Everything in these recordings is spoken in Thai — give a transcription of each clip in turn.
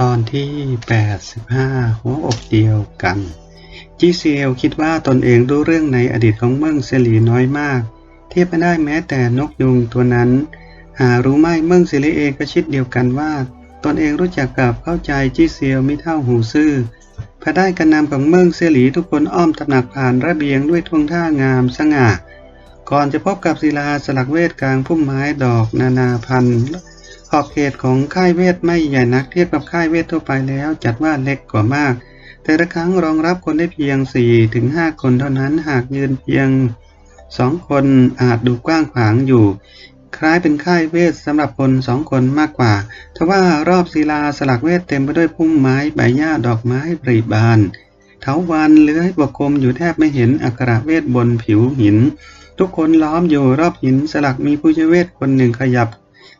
ตอนที่ 85 หัวอกเดียวกันจีเซียวคิดว่าตนเองรู้เรื่องในอดีตของเมืองเซรีน้อยมาก เทียบไม่ได้แม้แต่นกยุงตัวนั้น หารู้ไหมเมืองเซรีเองก็คิดเดียวกันว่า ตนเองรู้จักกับเข้าใจจีเซียวไม่เท่าหูซื่อภายได้การนำของเมืองเซรีทุกคนอ้อมตำหนักผ่านระเบียงด้วยท่วงท่างามสง่า ก่อนจะพบกับศิลาสลักเวทกลางพุ่มไม้ดอกนานาพันธุ์ ขอบเขตของค่ายเวทไม่ใหญ่นักเทียบกับค่ายเวททั่วไปแล้ว จัดว่าเล็กกว่ามาก แต่ละครั้งรองรับคนได้เพียง4-5ถึง5คนเท่านั้นหากยืนเพียง 2 คนอาจดูกว้างขวางอยู่ คล้ายเป็นค่ายเวทสำหรับคนสองคนมากกว่าทว่ารอบศิลาสลักเวทเต็มไปด้วยพุ่มไม้ใบหญ้าดอกไม้ปรีบานเถาวันเลื้อยปกคลุมอยู่แทบไม่เห็นอักระเวทบนผิวหิน ทุกคนล้อมอยู่รอบหินสลักมีผู้ช่วยเวทคนหนึ่งขยับ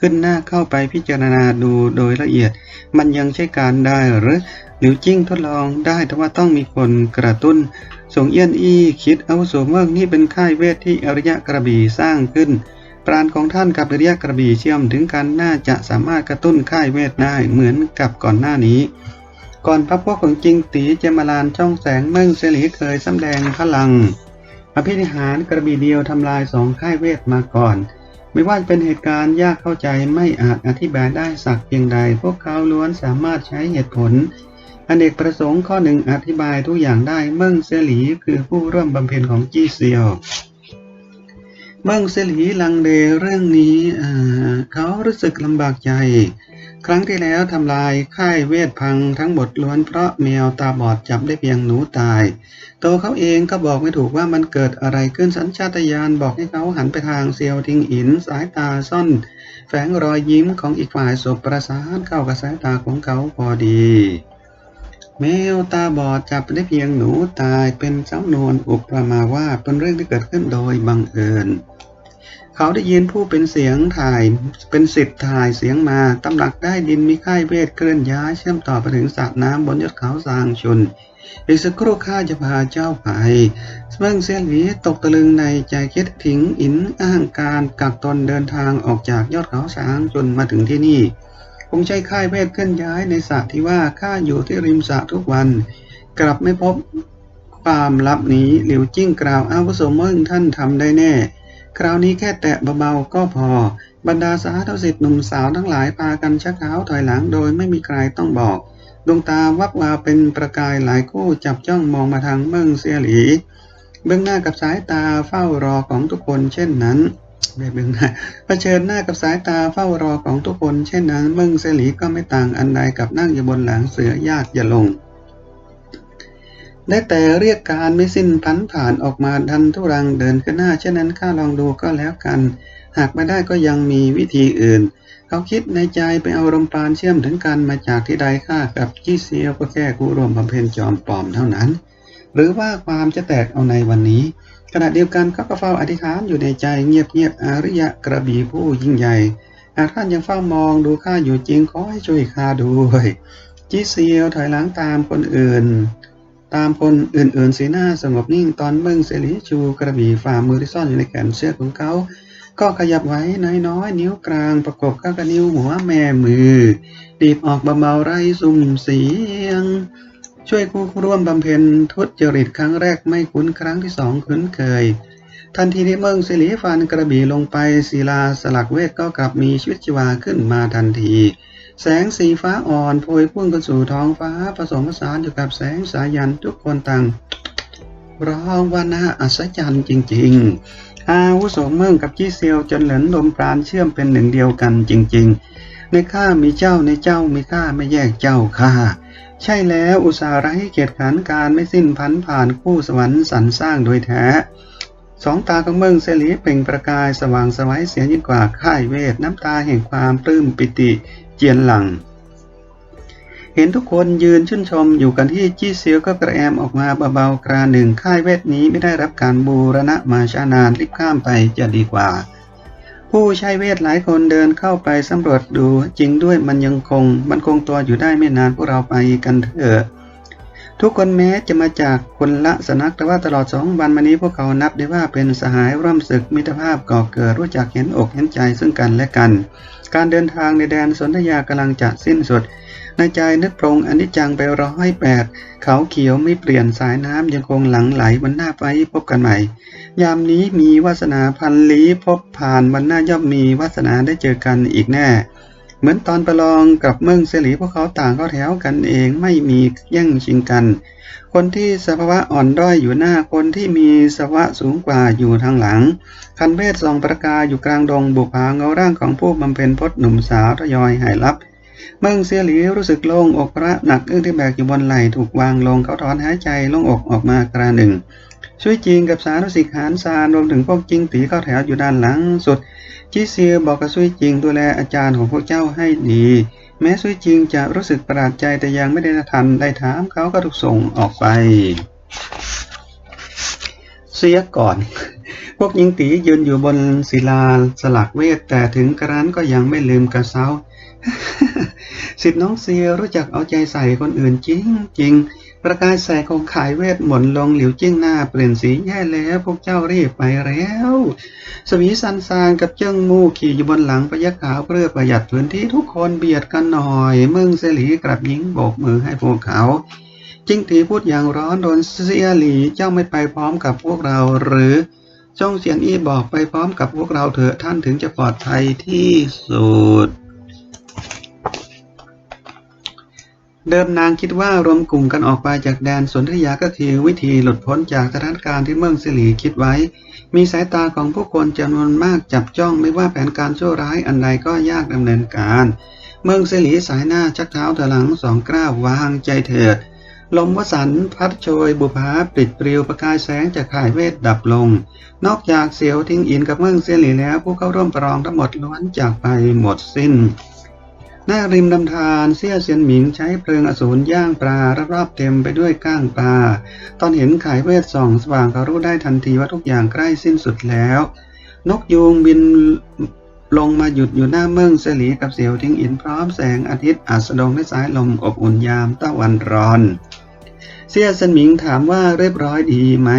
ขึ้นหน้าเข้าไปพิจารณาดูโดยละเอียด มันยังใช้การได้หรือหลิวจิ้งทดลองได้แต่ว่าต้องมีคนกระตุ้นส่งเอี้ยนอี้คิดเอาสวมเมืองนี่เป็นค่ายเวทที่อริยะกระบี่สร้างขึ้น ปราณของท่านกับอริยะกระบี่เชื่อมถึงกันน่าจะสามารถกระตุ้นค่ายเวทได้เหมือนกับก่อนหน้านี้ ก่อนพระพวกของจริงตีเจมาลานช่องแสงเมืองเสลีเคยสำแดงพลังอภินิหารกระบี่เดียวทำลายสองค่ายเวทมาก่อน ไม่ว่าจะเป็นเหตุการณ์ยากเข้าใจไม่อาจอธิบายได้สักเพียงใด พวกเขาล้วนสามารถใช้เหตุผลอเนกประสงค์ข้อหนึ่งอธิบายทุกอย่างได้เมิ่งเซหลีคือผู้ร่วมบำเพ็ญของจี้เซียวเมิ่งเซหลีลังเลเรื่องนี้เขารู้สึกลำบากใจ ครั้งที่แล้วทำลายค่ายเวทพังทั้งหมดล้วนเพราะแมวตาบอดจับได้เพียงหนูตาย ตัวเขาเองก็บอกไม่ถูกว่ามันเกิดอะไรขึ้นสัญชาตญาณบอกให้เขาหันไปทางเซียวทิงอิน สายตาซ่อน แฝงรอยยิ้มของอีกฝ่ายสบประสานเข้ากับสายตาของเขาพอดี แมวตาบอดจับได้เพียงหนูตายเป็นสำนวนอุปมาว่าเป็นเรื่องที่เกิดขึ้นโดยบังเอิญ เขาได้ยินผู้เป็นเสียงถ่าย เป็นสิบถ่ายเสียงมาตำหนักได้ดินมีค่ายเวทเคลื่อนย้ายเชื่อมต่อไปถึงสระน้ำบนยอดเขาสางชน อีกสักครู่ข้าจะพาเจ้าไปเมืองเซียนหลีตกตะลึงในใจคิดถิงอินอ้างการกักตนเดินทางออกจากยอดเขาสางจนมาถึงที่นี่คงใช้ค่ายเวทเคลื่อนย้ายในสระที่ว่าข้าอยู่ที่ริมสระทุกวัน กลับไม่พบความลับนี้หลิวจิ้งกล่าวอาวุโสเมิ่งท่านทำได้แน่ คราวนี้แค่แตะเบาๆก็พอ บรรดาสาธุสิทธิ์หนุ่มสาวทั้งหลายพากันชักเท้าถอยหลังโดยไม่มีใครต้องบอก ดวงตาวับวาวเป็นประกายหลายคู่จับจ้องมองมาทางเมืองเซียหลี เบื้องหน้ากับสายตาเฝ้ารอของทุกคนเช่นนั้นไม่เบื้องหน้าเผชิญหน้ากับสายตาเฝ้ารอของทุกคนเช่นนั้น เมืองเซียหลีก็ไม่ต่างอันใดกับนั่งอยู่บนหลังเสือยากอย่าลง ได้แต่เรียกการไม่สิ้นพันผ่านออกมาดันทุรังเดินขึ้นหน้าเช่นนั้นข้าลองดูก็แล้วกัน หากไม่ได้ก็ยังมีวิธีอื่น เขาคิดในใจไปเอาลมปราณเชื่อมถึงกันมาจากที่ใดข้ากับจี้เซียวก็แค่กูรวมบำเพ็ญจอมปลอมเท่านั้น หรือว่าความจะแตกเอาในวันนี้ ขณะเดียวกันเขาก็เฝ้าอธิษฐานอยู่ในใจเงียบๆอาริยะกระบี่ผู้ยิ่งใหญ่หากท่านยังเฝ้ามองดูข้าอยู่จริงขอให้ช่วยข้าด้วยจี้เซียวถอยหลังตามคนอื่น ตามคนอื่นๆ สีหน้าสงบนิ่งตอนเบิ้งเสลีชูกระบี่ฝ่ามือที่ซ่อนอยู่ในแขนเสื้อของเขา ก็ขยับไว้น้อยๆ นิ้วกลางประกบเข้ากับนิ้วหัวแม่มือดีบออกเบาๆไร้สุ่มเสียง ช่วยผู้ร่วมบำเพ็ญทุจริตครั้งแรกไม่คุ้นครั้งที่สองคุ้นเคย ทันทีที่เมืองสิริฟันกระบี่ลงไปศิลาสลักเวทก็กลับมีชีวิตชีวาขึ้นมาทันที แสงสีฟ้าอ่อนโพยพุ่งขึ้นสู่ท้องฟ้าผสมผสานอยู่กับแสงสายันทุกคนต่างร้องว่าน่าอัศจรรย์จริง ๆ อาวุโสเมืองกับจี้เซียวจนเหลินลมปราณเชื่อมเป็นหนึ่งเดียวกันจริง ๆ ในข้ามีเจ้าในเจ้ามีข้าไม่แยกเจ้าข้าใช่แล้วอุตสาห์ไร้เกียรติขันการไม่สิ้นพันผ่านคู่สวรรค์สรรสร้างโดยแท้สองตาของเมืองเสลีเป่งประกายสว่างสวัยเสียยิ่งกว่าค่ายเวทน้ำตาแห่งความปลื้มปิติ จียนหลัง เห็นทุกคนยืนชื่นชมอยู่กันที่จี้เซียวก็กระแอมออกมาเบาๆกราหนึ่งค่ายเวทนี้ไม่ได้รับการบูรณะมาช้านานรีบข้ามไปจะดีกว่า ผู้ใช้เวทหลายคนเดินเข้าไปสำรวจดูจริงด้วยมันยังคงมันคงตัวอยู่ได้ไม่นานพวกเราไปกันเถอะ ทุกคนแม้จะมาจากคนละสนักแต่ว่าตลอดสองวันมานี้พวกเขานับได้ว่าเป็นสหายร่วมศึกมิตรภาพก่อเกิดรู้จักเห็นอกเห็นใจซึ่งกันและกัน การเดินทางในแดนสนธยากำลังจะสิ้นสุดในใจนึกปรงอนิจจังไปร้อยแปดเขาเขียวไม่เปลี่ยนสายน้ำยังคงหลังไหลวันหน้าไปพบกันใหม่ ยามนี้มีวาสนาพันลี้พบผ่านวันหน้าย่อมมีวาสนาได้เจอกันอีกแน่ เหมือนตอนประลองกับเมืองเสลีพวกเขาต่างเข้าแถวกันเองไม่มีแย่งชิงกัน คนที่สภาวะอ่อนด้อยอยู่หน้าคนที่มีสภาวะสูงกว่าอยู่ทางหลัง คันเวทส่องประกายอยู่กลางดงบุพาเงาร่างของผู้บำเพ็ญพจน์หนุ่มสาวทยอยหายลับเมืองเสียหลีรู้สึกโล่งอกพระหนักอึ้งที่แบกอยู่บนไหล่ถูกวางลงเขาถอนหายใจโล่งอกออกมากระหนึ่ง ช่วยจีงกับสารุสิกหานซานรวมถึงพวกจิงตีเข้าแถวอยู่ด้านหลังสุดจีเซียบอกกับซุยจิงดูแลอาจารย์ของพวกเจ้าให้ดี แม้ซุยจิงจะรู้สึกประหลาดใจแต่ยังไม่ได้ทันได้ถามเขาก็ถูกส่งออกไป เสียก่อนพวกหญิงตียืนอยู่บนศิลาสลักเวทแต่ถึงกระนั้นก็ยังไม่ลืมกระเซ้าสิทธิ์น้องเซียรู้จักเอาใจใส่คนอื่นจริงจริง ประกายแสงของขายเวทหมุนลงหลิวจิ้งหน้าเปลี่ยนสีแย่แล้วพวกเจ้ารีบไปแล้ว สวีสันซานกับเจิ้งมูขี่อยู่บนหลังพยักขาวเพื่อประหยัดพื้นที่ทุกคนเบียดกันหน่อยมืองเสลีกลับยิงโบกมือให้พวกเขา จิ้งตีพูดอย่างร้อนโดนเสียหลีเจ้าไม่ไปพร้อมกับพวกเราหรือจงเสียนอี้บอกไปพร้อมกับพวกเราเถอะท่านถึงจะปลอดภัยที่สุด เดิมนางคิดว่ารวมกลุ่มกันออกไปจากแดนสนธยาก็คือวิธีหลุดพ้นจากสถานการณ์ที่เมืองสิลีคิดไว้ มีสายตาของผู้คนจำนวนมากจับจ้องไม่ว่าแผนการชั่วร้ายอันใดก็ยากดำเนินการ เมืองสิลีสายหน้าชักเท้าถอยหลังสองก้าววางใจเถิด ลมวสันพัดโชยบุพาปลิดปลิวประกายแสงจากข่ายเวทดับลง นอกจากเสียวทิ้งอินกับเมืองเซียหลีแล้วผู้เข้าร่วมประลองทั้งหมดล้วนจากไปหมดสิ้น หน้าริมลำธารเสี้ยเซียนหมิงใช้เพลิงอสูรย่างปลารอบๆเต็มไปด้วยก้างปลา ตอนเห็นขายเวทส่องสว่างเขารู้ได้ทันทีว่าทุกอย่างใกล้สิ้นสุดแล้ว นกยูงบินลงมาหยุดอยู่หน้าเมืองเสลีกับเสียวทิ้งอินพร้อมแสงอาทิตย์อัสดงด้วยสายลมอบอุ่นยามตะวันร้อน เสี้ยเซียนหมิงถามว่าเรียบร้อยดีไหม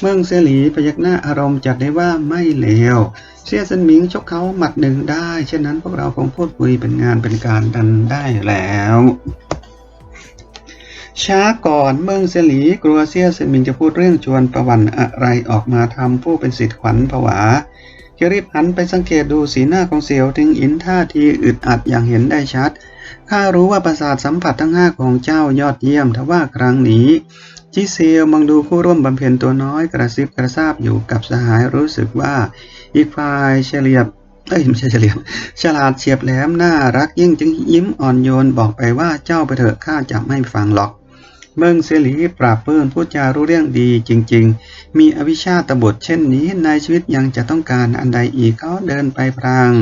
เมืองเสลีพยักหน้าอารมณ์จัดได้ว่าไม่เลว เสียสันหมิงชกเขาหมัดหนึ่งได้ เช่นนั้นพวกเราคงพูดคุยเป็นงานเป็นการดันได้แล้วช้าก่อนเมืองเสลีกลัวเสียสันหมิงจะพูดเรื่องชวนประวันอะไรออกมาทำผู้เป็นสิทธิ์ขวัญผวาจะรีบหันไปสังเกตดูสีหน้าของเสียวทิงอินท่าทีอึดอัดอย่างเห็นได้ชัดข้ารู้ว่าประสาทสัมผัสทั้งห้าของเจ้ายอดเยี่ยมทว่าครั้งนี้ จิเซียวมองดูคู่ร่วมบำเพ็ญตัวน้อยกระซิบกระซาบอยู่กับสหายรู้สึกว่าอีกฝ่ายเฉลียบเอ้ยไม่ใช่เฉลียบฉลาดเฉียบแหลมน่ารักยิ่งจึงยิ้มอ่อนโยนบอกไปว่าเจ้าไปเถอะข้าจะไม่ฟังหรอกเมืองเสลีปราบเปื้อนพูดจารู้เรื่องดีจริง ๆ มีอวิชชาตบทเช่นนี้ในชีวิตยังจะต้องการอันใดอีกเขาเดินไปพราง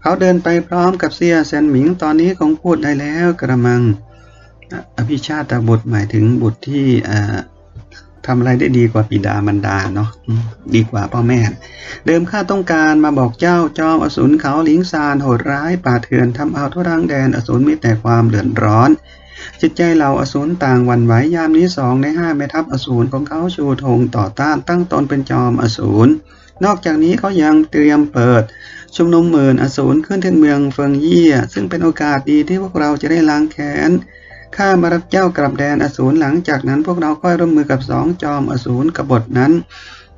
เขาเดินไปพร้อมกับเสียเซนหมิงตอนนี้คงพูดได้แล้วกระมัง อภิชาตบุตรหมายถึงบุตรที่ทำอะไรได้ดีกว่าปิดามารดาเนาะดีกว่าพ่อแม่ เดิมข้าต้องการมาบอกเจ้าจอมอสูรเขาหลิงซานโหดร้ายป่าเถื่อนทำเอาทุรังแดนอสูรมีแต่ความเดือดร้อน จิตใจเหล่าอสูรต่างวันไหวยามนี้สองในห้าแม่ทัพอสูรของเขาชูธงต่อต้านตั้งตนเป็นจอมอสูรนอกจากนี้เขายังเตรียมเปิด ชุมนุมหมื่นอสูรขึ้นที่เมืองเฟิงเยี่ยซึ่งเป็นโอกาสดีที่พวกเราจะได้ล้างแค้น ข้ามารับเจ้ากลับแดนอสูรหลังจากนั้นพวกเราค่อยร่วมมือกับสองจอมอสูรกบฏนั้น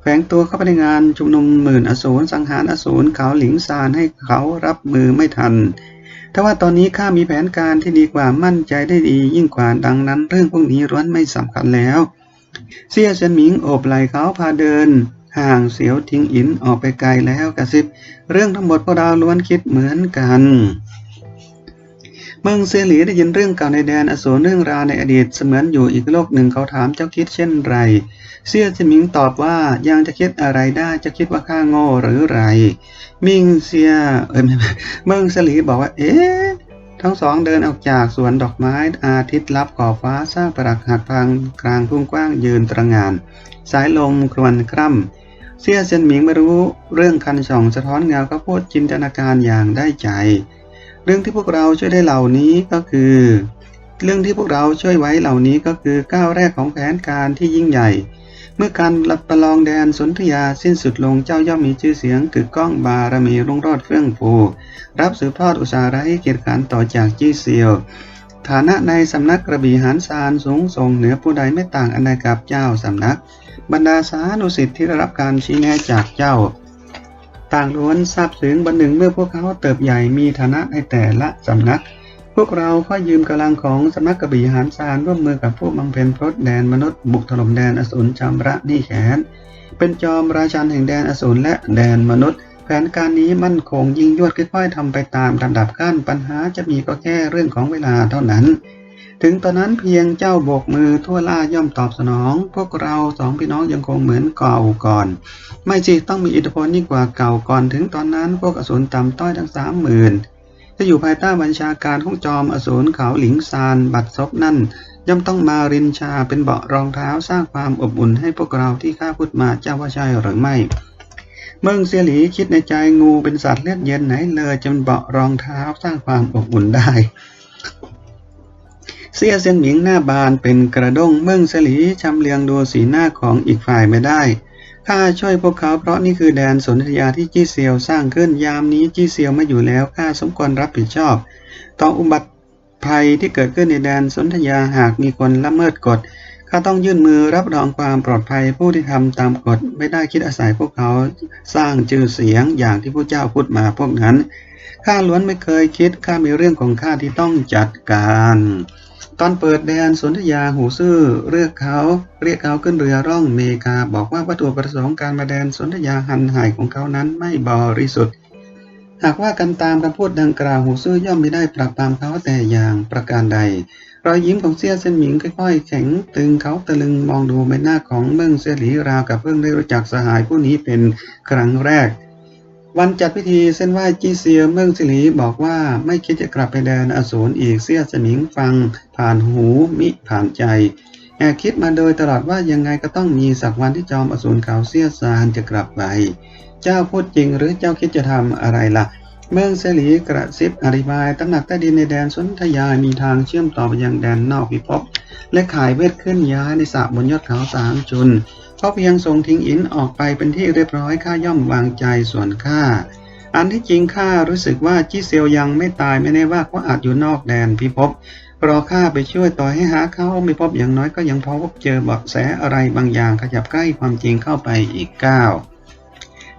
แฝงตัวเข้าไปในงานชุมนุมหมื่นอสูรสังหารอสูรเขาหลิงซานให้เขารับมือไม่ทันแต่ว่าตอนนี้ข้ามีแผนการที่ดีกว่ามั่นใจได้ดียิ่งกว่าดังนั้น เรื่องพวกนี้ร้วนไม่สำคัญแล้ว เสียเฉินหมิงโอบไหล่เขาพาเดิน ห่างเสียวทิ้งอินออกไปไกลแล้วกระซิบ เรื่องทั้งหมดพวกเราล้วนคิดเหมือนกัน เมืองเซหลีได้ยินเรื่องเก่าในแดนอสูรเรื่องราวในอดีตเสมือนอยู่อีกโลกหนึ่งเขาถามเจ้าคิดเช่นไรเสี่ยเฉินหมิงตอบว่ายังจะคิดอะไรได้จะคิดว่าข้าโง่หรือไร มิงเซียเออไม่เมืองเซหลีบอกว่า เอ๊ะทั้งสองเดินออกจากสวนดอกไม้อาทิตย์ลับก่อฟ้าสร้างปรักหักพังกลางทุ่งกว้างยืนตระงาน สายลมครวนคร่ำเสี่ยเซียนหมิงไม่รู้เรื่องคันช่องสะท้อนเงาก็พูดจินตนาการอย่างได้ใจ เรื่องที่พวกเราช่วยได้เหล่านี้ก็คือ เรื่องที่พวกเราช่วยไว้เหล่านี้ก็คือก้าวแรกของแผนการที่ยิ่งใหญ่ เมื่อการรับประลองแดนสนธยาสิ้นสุดลงเจ้าย่อมมีชื่อเสียงกึกก้องบารมีรุ่งโรจน์เฟื่องฟูรับสืบทอดอุตสาหะให้เกียรติขานต่อจากจี้เซียวฐานะในสำนักกระบี่หานซานสูงส่งเหนือผู้ใดไม่ต่างอันใดกับเจ้าสำนัก บรรดาสานุสิทธิ์ที่ได้รับการชี้แนะจากเจ้า ต่างล้วนทราบซึ้งบันหนึ่งเมื่อพวกเขาเติบใหญ่มีฐานะในแต่ละสำนัก พวกเราก็ยืมกำลังของสำนักกระบี่หานซานร่วมมือกับผู้บำเพ็ญพรตแดนมนุษย์บุกถล่มแดนอสูรชำระหนี้แขน เป็นจอมราชันแห่งแดนอสูรและแดนมนุษย์ แผนการนี้มั่นคงยิ่งยวดค่อยๆทำไปตามลำดับขั้นปัญหาจะมีก็แค่เรื่องของเวลาเท่านั้น ถึงตอนนั้นเพียงเจ้าโบกมือทั่วล่าย่อมตอบสนอง พวกเราสองพี่น้องยังคงเหมือนเก่าก่อน ไม่สิต้องมีอิทธิพลยิ่งกว่าเก่าก่อน ถึงตอนนั้นพวกอสูรต่ำต้อยทั้งสามหมื่นจะอยู่ภายใต้บัญชาการของจอมอสูรเขาหลิงซานบัดซบนั่น ย่อมต้องมารินชาเป็นเบาะรองเท้าสร้างความอบอุ่นให้พวกเราที่ข้าพูดมาเจ้าว่าใช่หรือไม่เมืองเสียหลีคิดในใจงูเป็นสัตว์เลือดเย็นไหนเลยจะเป็นเบาะรองเท้าสร้างความอบอุ่นได้ เสียเซียนหมิงหน้าบานเป็นกระด้งเมืองสลีชำเลียงดูสีหน้าของอีกฝ่ายไม่ได้ ข้าช่วยพวกเขาเพราะนี่คือแดนสนธยาที่จี้เซียวสร้างขึ้นยามนี้จี้เซียวไม่อยู่แล้วข้าสมควรรับผิดชอบ ต่ออุบัติภัยที่เกิดขึ้นในแดนสนธยาหากมีคนละเมิดกฎข้าต้องยื่นมือรับรองความปลอดภัยผู้ที่ทำตามกฎไม่ได้คิดอาศัยพวกเขาสร้างชื่อเสียงอย่างที่ผู้เจ้าพูดมาพวกนั้นข้าล้วนไม่เคยคิดข้ามีเรื่องของข้าที่ต้องจัดการ ตอนเปิดแดนสนธยาหูซื่อเรียกเขา เรียกเขาขึ้นเรือร่องเมกา บอกว่าวัตถุประสงค์การมาแดนสนธยาหันหายของเขานั้นไม่บริสุทธิ์ หากว่ากันตามคำพูดดังกล่าวหูซื่อย่อมไม่ได้ปรับปรามเขาแต่อย่างประการใดรอยยิ้มของเสี่ยเซนหมิงค่อยๆ แข็งตึงเขาตะลึงมองดูใบหน้าของเมืองเสี่ยหลีราวกับเพิ่งได้รู้จักสหายผู้นี้เป็นครั้งแรก วันจัดพิธีเส้นไหว้จีเซียเมืองสิลีบอกว่าไม่คิดจะกลับไปแดนอสูรอีกเสี่ยเซนหมิงฟัง ผ่านหูมิผ่านใจแอบคิดมาโดยตลอดว่ายังไงก็ต้องมีสักวันที่จอมอสูรเขาเสี่ยซานจะกลับไป เจ้าพูดจริงหรือเจ้าคิดจะทำอะไรล่ะ เมืองเสลีกระซิบอธิบายตำหนักใต้ดินในแดนสุนธยายมีทางเชื่อมต่อไปยังแดนนอกพิภพและขายเวทขึ้นย้ายในสระบนยอดเขาสามจุน เพราเพียงส่งทิ้งอินออกไปเป็นที่เรียบร้อยข้าย่อมวางใจส่วนข้าอันที่จริงข้ารู้สึกว่าจิเซียวยังไม่ตายไม่แน่ว่าเขาอาจอยู่นอกแดนพิภพรอข้าไปช่วยต่อให้หาเขาไม่พบอย่างน้อยก็ยังพอพบเจอเบาะแสอะไรบางอย่างขยับใกล้ความจริงเข้าไปอีกก้าว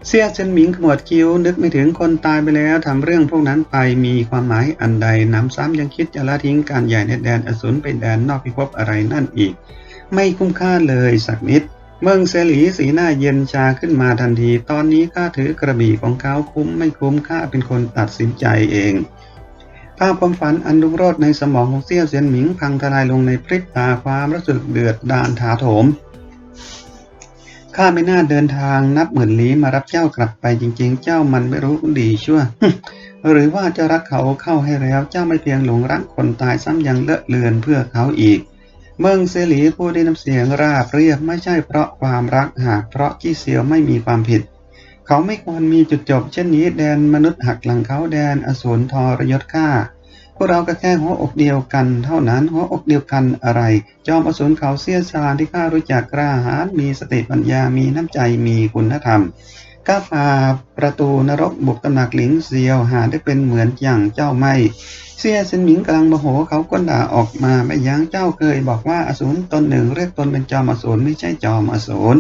เสียเซินหมิงขมวดคิ้วนึกไม่ถึงคนตายไปแล้วทำเรื่องพวกนั้นไปมีความหมายอันใดน้ำซ้ำยังคิดจะละทิ้งการใหญ่ในแดนอสูรไปแดนนอกพิภพอะไรนั่นอีก ไม่คุ้มค่าเลยสักนิด เมืองเซหลีสีหน้าเย็นชาขึ้นมาทันที ตอนนี้ข้าถือกระบี่ของเขาคุ้มไม่คุ้มข้าเป็นคนตัดสินใจเอง ภาพความฝันอันรุ่งโรจน์ในสมองของเซี่ยวเซียนหมิงพังทลายลงในพริบตาความรู้สึกเดือดดาลถาโถม ข้าไม่น่าเดินทางนับหมื่นลี้มารับเจ้ากลับไปจริง ๆ เจ้ามันไม่รู้ดีชั่ว หรือว่าเจะรักเขาเข้าให้แล้ว เจ้าไม่เพียงหลงรักคนตายซ้ำยังเลอะเลือนเพื่อเขาอีก เมืองเซลีพูดด้วยน้ำเสียงราบเรียบไม่ใช่เพราะความรักหากเพราะจี้เซียวไม่มีความผิด เขาไม่ควรมีจุดจบเช่นนี้แดนมนุษย์หักหลังเขาแดนอสูรทรยศฆ่าพวกเราก็แค่หัวอกเดียวกันเท่านั้นหัวอกเดียวกันอะไร จอมอสูรเขาเสียสารที่ข้ารู้จักกล้าหาญมีสติปัญญามีน้ำใจมีคุณธรรม ก้าวฝ่าประตูนรกบุกตำหนักหลิงเซียวหาได้เป็นเหมือนอย่างเจ้าไม่ เสียเซนหมิงกลังโมโหเขาก้นด่าออกมาไม่ยั้งเจ้าเคยบอกว่าอสูรตนหนึ่งเรียกตนเป็นจอมอสูรไม่ใช่จอมอสูร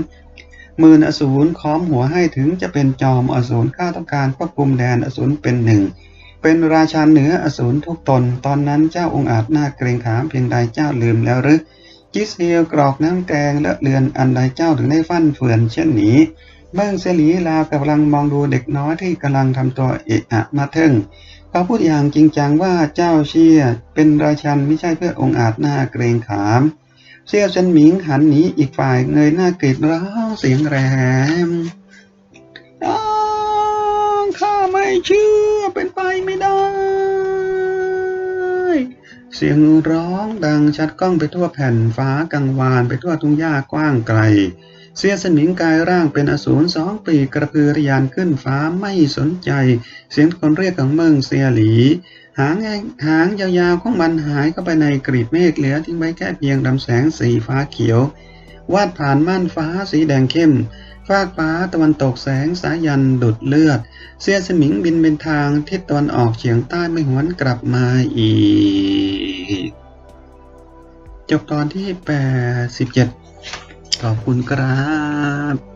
มื่นอสูรค้อมหัวให้ถึงจะเป็นจอมอสูรข้าต้องการควบคุมแดนอสูรเป็นหนึ่งเป็นราชาเหนืออสูรทุกตน ตอนนั้นเจ้าองค์อาจหน่าเกรงขามเพียงใดเจ้าลืมแล้วหรือจิเซียวกรอกน้ำแกงและเลือนอันใดเจ้าถึงได้ฟั่นเฟือนเช่นนี้ เบิ้งเสลีลาวกำลังมองดูเด็กน้อยที่กำลังทำตัวเอะอะมาเทิงเขาพูดอย่างจริงจังว่าเจ้าเชียเป็นราชันไม่ใช่เพื่อองค์อาจหน้าเกรงขาม เสี่ยวเซนหมิงหันหนีอีกฝ่ายเงยหน้ากรีดร้องเสียงแหลมอ้าวข้าไม่เชื่อเป็นไปไม่ได้ เสียงร้องดังชัดก้องไปทั่วแผ่นฟ้ากังวานไปทั่วทุ่งหญ้ากว้างไกล เสียสมิงกายร่างเป็นอสูรสองปีกระพือรยานขึ้นฟ้าไม่สนใจ เสียงคนเรียกของเมืองเซียหลี หางแงหางยาวๆของมันหายเข้าไปในกรีบเมฆเหลือทิ้งไว้แค่เพียงลำแสงสีฟ้าเขียว วาดผ่านม่านฟ้าสีแดงเข้มฟากฟ้าตะวันตกแสงสายันดุดเลือด เสียสมิงบินเป็นทางทิศตะวันออกเฉียงใต้ไม่หวนกลับมาอีก จบตอนที่ 87 ขอบคุณครับ